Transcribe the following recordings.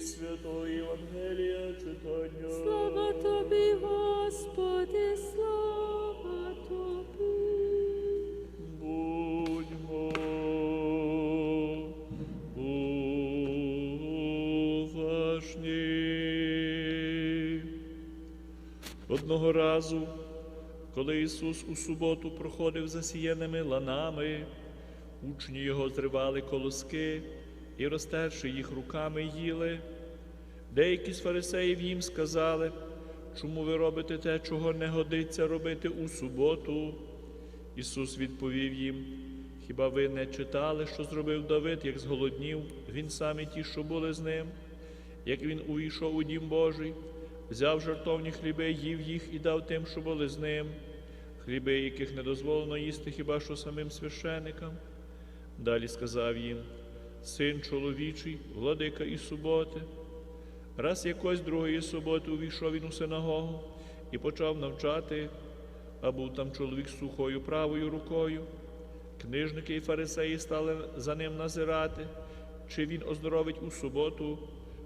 Святого Євангелія читання. Слава тобі, Господи, слава тобі. Будьмо уважні. Одного разу, коли Ісус у суботу проходив засіяними ланами, учні його зривали колоски і, розтерши їх руками, їли. Деякі з фарисеїв їм сказали, чому ви робите те, чого не годиться робити у суботу? Ісус відповів їм: Хіба ви не читали, що зробив Давид, як зголоднів, він сам і ті, що були з ним, як він увійшов у дім Божий, взяв жартовні хліби, їв їх і дав тим, що були з ним, хліби, яких не дозволено їсти хіба що самим священикам. Далі сказав їм: Син чоловічий, владика і суботи. Раз якось другої суботи увійшов він у синагогу і почав навчати, а був там чоловік сухою правою рукою. Книжники і фарисеї стали за ним назирати, чи він оздоровить у суботу,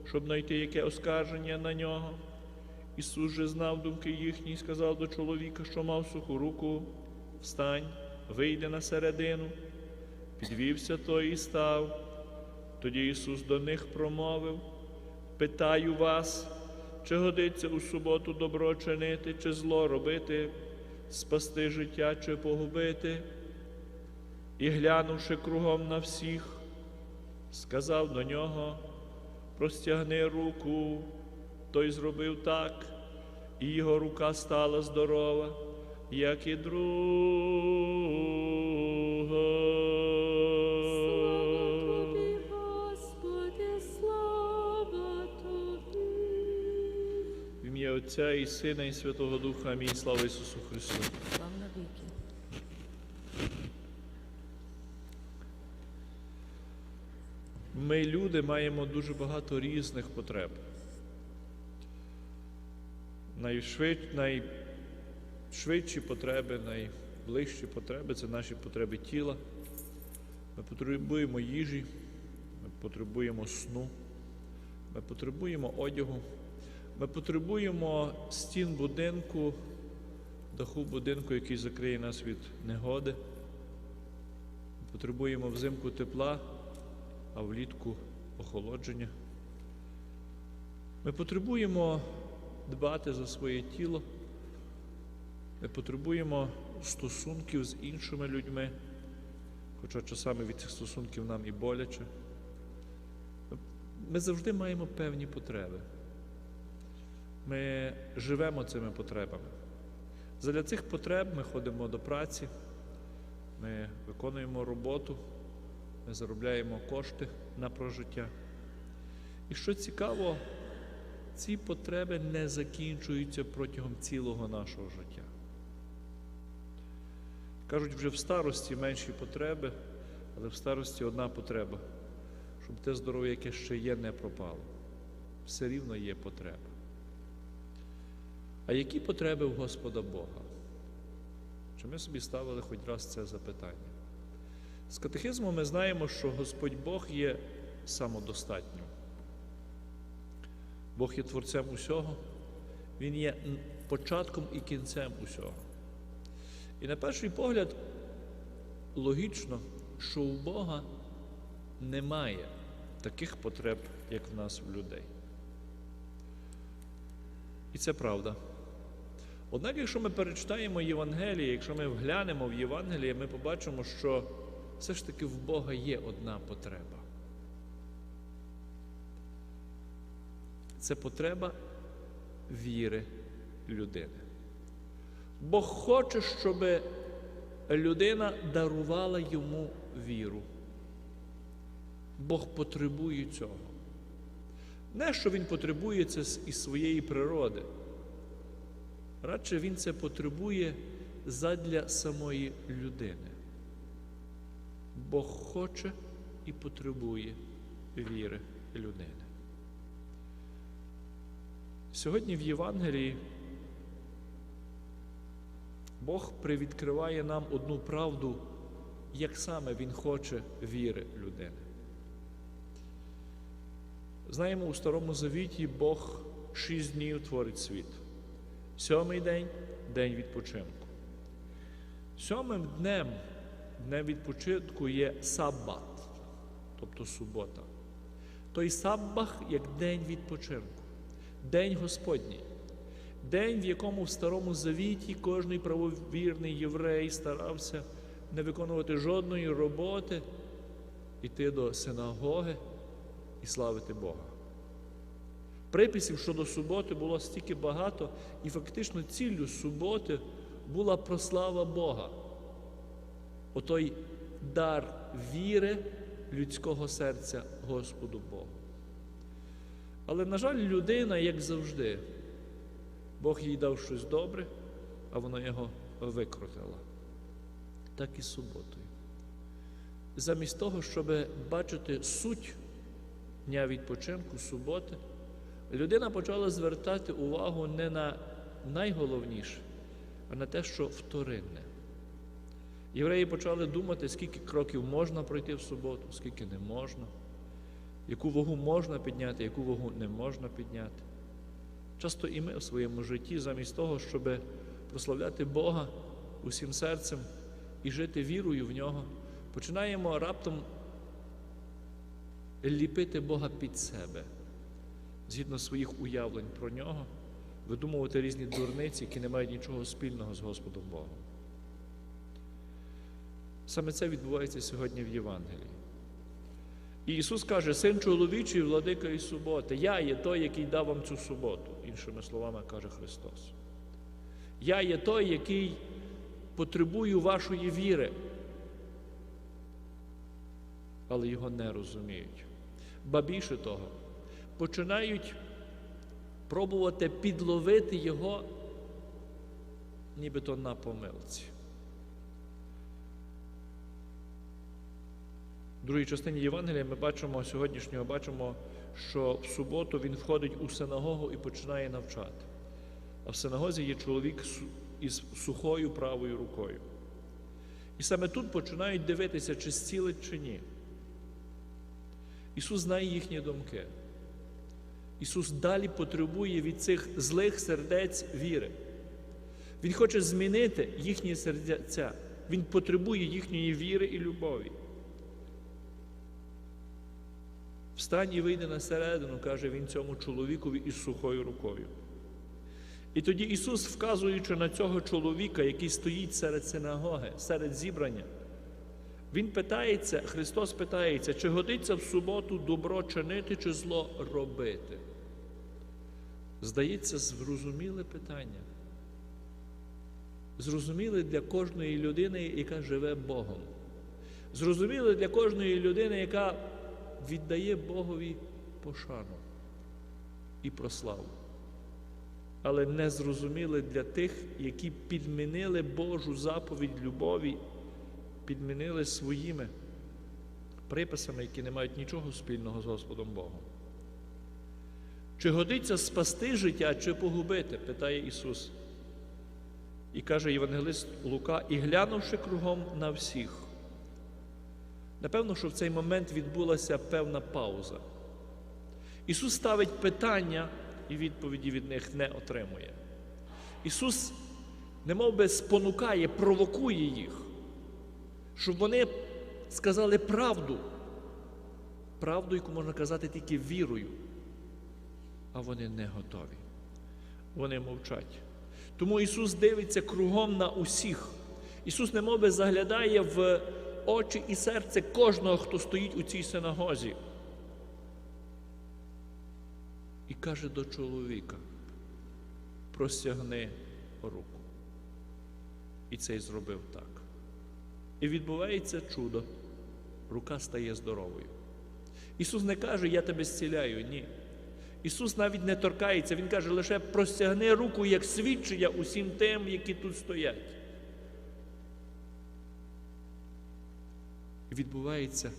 щоб знайти яке оскарження на нього. Ісус же знав думки їхні і сказав до чоловіка, що мав суху руку, встань, вийди на середину. Підвівся той і став. Тоді Ісус до них промовив. Питаю вас, чи годиться у суботу добро чинити, чи зло робити, спасти життя, чи погубити? І глянувши кругом на всіх, сказав до нього, простягни руку, той зробив так, і його рука стала здорова, як і друга. Отця і Сина, і Святого Духа. Амінь. Слава Ісусу Христу. Слава навіки. Ми, люди, маємо дуже багато різних потреб. Найшвид... Найшвидші потреби, найближчі потреби це наші потреби тіла. Ми потребуємо їжі, ми потребуємо сну, ми потребуємо одягу, ми потребуємо стін будинку, даху будинку, який закриє нас від негоди. Ми потребуємо взимку тепла, а влітку охолодження. Ми потребуємо дбати за своє тіло. Ми потребуємо стосунків з іншими людьми, хоча часами від цих стосунків нам і боляче. Ми завжди маємо певні потреби. Ми живемо цими потребами. Задля цих потреб ми ходимо до праці, ми виконуємо роботу, ми заробляємо кошти на прожиття. І що цікаво, ці потреби не закінчуються протягом цілого нашого життя. Кажуть, вже в старості менші потреби, але в старості одна потреба, щоб те здоров'я, яке ще є, не пропало. Все рівно є потреба. А які потреби в Господа Бога? Чи ми собі ставили хоч раз це запитання? З катехизму ми знаємо, що Господь Бог є самодостатнім. Бог є творцем усього, Він є початком і кінцем усього. І на перший погляд, логічно, що у Бога немає таких потреб, як в нас в людей. І це правда. Однак, якщо ми перечитаємо Євангеліє, якщо ми вглянемо в Євангеліє, ми побачимо, що все ж таки в Бога є одна потреба. Це потреба віри людини. Бог хоче, щоб людина дарувала йому віру. Бог потребує цього. Не що Він потребує це із своєї природи. Радше Він це потребує задля самої людини. Бог хоче і потребує віри людини. Сьогодні в Євангелії Бог привідкриває нам одну правду, як саме Він хоче віри людини. Знаємо, у Старому Завіті Бог шість днів творить світ. Сьомий день день відпочинку. Сьомим днем, днем відпочинку є саббат, тобто субота. Той саббах як день відпочинку, день Господній, день, в якому в Старому Завіті кожний правовірний єврей старався не виконувати жодної роботи, йти до синагоги і славити Бога. Приписів щодо суботи було стільки багато, і фактично ціллю суботи була прослава Бога. Отой дар віри людського серця Господу Богу. Але, на жаль, людина, як завжди, Бог їй дав щось добре, а вона його викрутила. Так і суботою. Замість того, щоб бачити суть дня відпочинку, суботи, людина почала звертати увагу не на найголовніше, а на те, що вторинне. Євреї почали думати, скільки кроків можна пройти в суботу, скільки не можна, яку вагу можна підняти, яку вагу не можна підняти. Часто і ми в своєму житті, замість того, щоб прославляти Бога усім серцем і жити вірою в нього, починаємо раптом ліпити Бога під себе, згідно своїх уявлень про нього, видумувати різні дурниці, які не мають нічого спільного з Господом Богом. Саме це відбувається сьогодні в Євангелії. І Ісус каже, син чоловічий, владика і суботи. Я є той, який дав вам цю суботу, іншими словами каже Христос. Я є той, який потребую вашої віри, але його не розуміють. Ба більше того, починають пробувати підловити його, нібито на помилці. В другій частині Євангелія ми бачимо сьогоднішнього, бачимо, що в суботу він входить у синагогу і починає навчати. А в синагозі є чоловік із сухою правою рукою. І саме тут починають дивитися, чи зцілить, чи ні. Ісус знає їхні думки. Ісус далі потребує від цих злих сердець віри. Він хоче змінити їхні серця. Він потребує їхньої віри і любові. Встань і вийди на середину, каже він цьому чоловікові із сухою рукою. І тоді Ісус, вказуючи на цього чоловіка, який стоїть серед синагоги, серед зібрання, Він питається, Христос питається, чи годиться в суботу добро чинити, чи зло робити. Здається, зрозуміле питання. Зрозуміле для кожної людини, яка живе Богом. Зрозуміле для кожної людини, яка віддає Богові пошану і прославу. Але не зрозуміли для тих, які підмінили Божу заповідь любові, підмінили своїми приписами, які не мають нічого спільного з Господом Богом. Чи годиться спасти життя, чи погубити? питає Ісус. І каже Євангелист Лука, і глянувши кругом на всіх. Напевно, що в цей момент відбулася певна пауза. Ісус ставить питання і відповіді від них не отримує. Ісус, немов би спонукає, провокує їх, щоб вони сказали правду, правду, яку можна казати тільки вірою, а вони не готові. Вони мовчать. Тому Ісус дивиться кругом на усіх. Ісус немов би заглядає в очі і серце кожного, хто стоїть у цій синагозі. І каже до чоловіка: простягни руку. І цей зробив так. І відбувається чудо. Рука стає здоровою. Ісус не каже, я тебе зціляю, ні. Ісус навіть не торкається, Він каже, лише простягни руку як свідчення усім тим, які тут стоять. І відбувається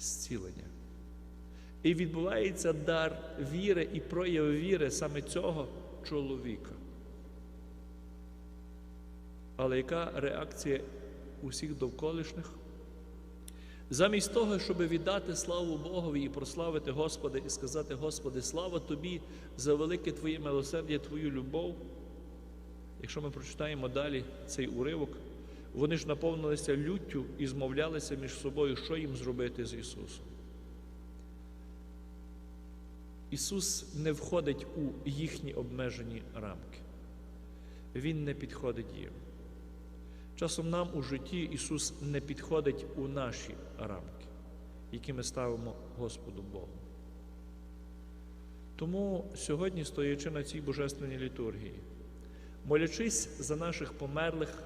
зцілення. І відбувається дар віри і прояв віри саме цього чоловіка. Але яка реакція усіх довколишніх? Замість того, щоб віддати славу Богові і прославити Господа і сказати, Господи, слава Тобі за велике Твоє милосердя, Твою любов. Якщо ми прочитаємо далі цей уривок, вони ж наповнилися люттю і змовлялися між собою, що їм зробити з Ісусом. Ісус не входить у їхні обмежені рамки. Він не підходить їм. Часом нам у житті Ісус не підходить у наші рамки, які ми ставимо Господу Богу. Тому сьогодні, стоячи на цій божественній літургії, молячись за наших померлих,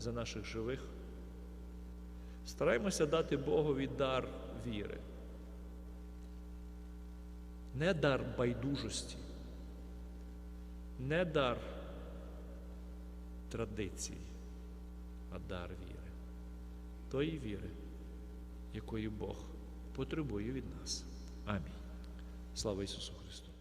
за наших живих, стараємося дати Богові дар віри. Не дар байдужості, не дар традицій, а дар віри. Тої віри, якої Бог потребує від нас. Амінь. Слава Ісусу Христу!